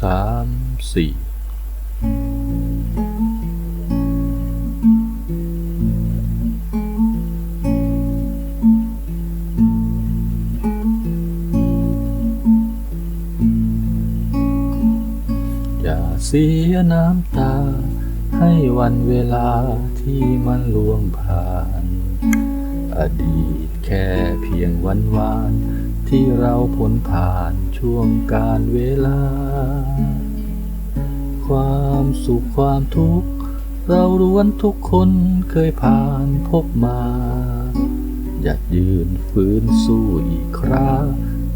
สามสี่อย่าเสียน้ำตา ให้วันเวลาที่มันล่วงผ่าน อดีตแค่เพียงวันวานที่เราพ้นผ่าน ช่วงการเวลา ความสุขความทุกข์ เราล้วนทุกคนเคยผ่านพบมาอยากยืนฟื้นสู้อีกครา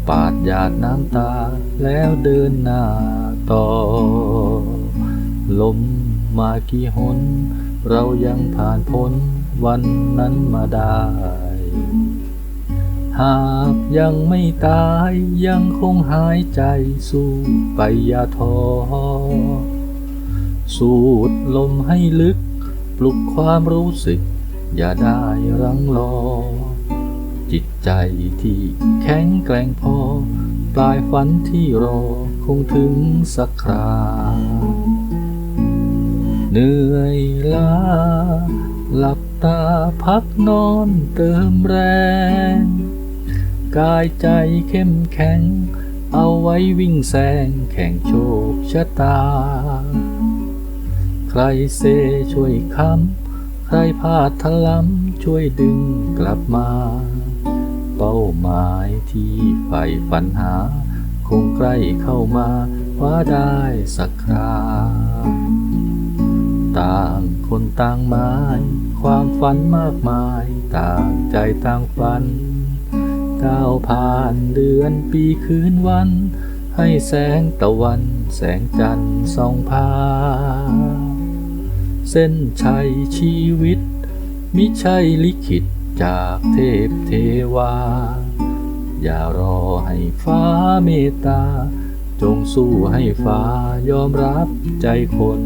ปาดหยาดน้ำตาแล้วเดินหน้าต่อ ลมมากี่หน เรายังผ่านพ้นวันนั้นมาได้ หากยังไม่ตายยังคงหายใจสู้ไปอย่าท้อสูดลมให้ลึก ปลุกความรู้สึก อย่าได้รังรอ จิตใจที่แข็งแกร่งพอ ปลายฝันที่รอคงถึงสักคราเหนื่อยล้าหลับตาพักนอนเติมแรง กายใจเข้มแข็ง เอาไว้วิ่งแซงแข่งโชคชะตา ใครเซช่วยค้ำใครพาดทล้ำช่วยดึงกลับมา เป้าหมายที่ใฝ่ฝันหา คงใกล้เข้ามาว่าได้สักคราต่างคนต่างหมาย ความฝันมากมาย ต่างใจต่างฝัน ก้าวผ่านเดือนปีคืนวัน ให้แสงตะวันแสงจันทร์ส่องพา เส้นชัยชีวิต มิใช่ลิขิตจากเทพเทวา อย่ารอให้ฟ้าเมตตา จงสู้ให้ฟ้ายอมรับใจคน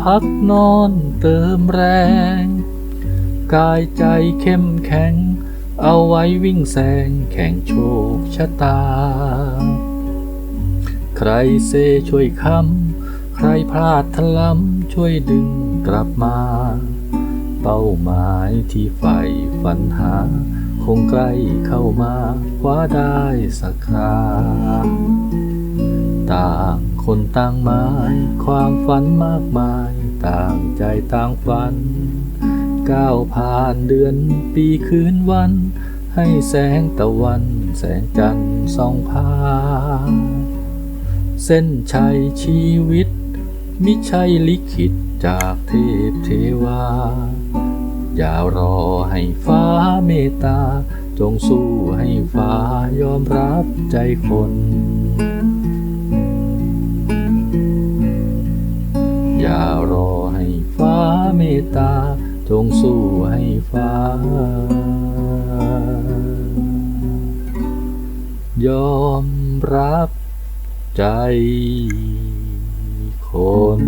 พักนอนเติมแรง กายใจเข้มแข็ง เอาไว้วิ่งแซงแข่งโชคชะตา ใครเซช่วยค้ำใครพลาดทล้ำช่วยดึงกลับมา เป้าหมายที่ใฝ่ฝันหา คงใกล้เข้ามาคว้าได้สักครา คนต่างหมาย ความฝันมากมาย ต่างใจต่างฝัน ก้าวผ่านเดือนปีคืนวัน ให้แสงตะวัน แสงจันทร์ส่องพา เส้นชัยชีวิต มิใช่ลิขิตจากเทพเทวา อย่ารอให้ฟ้าเมตตา จงสู้ให้ฟ้ายอมรับใจคน ตตาจงสู้ให้ฟ้า ยอมรับใจคน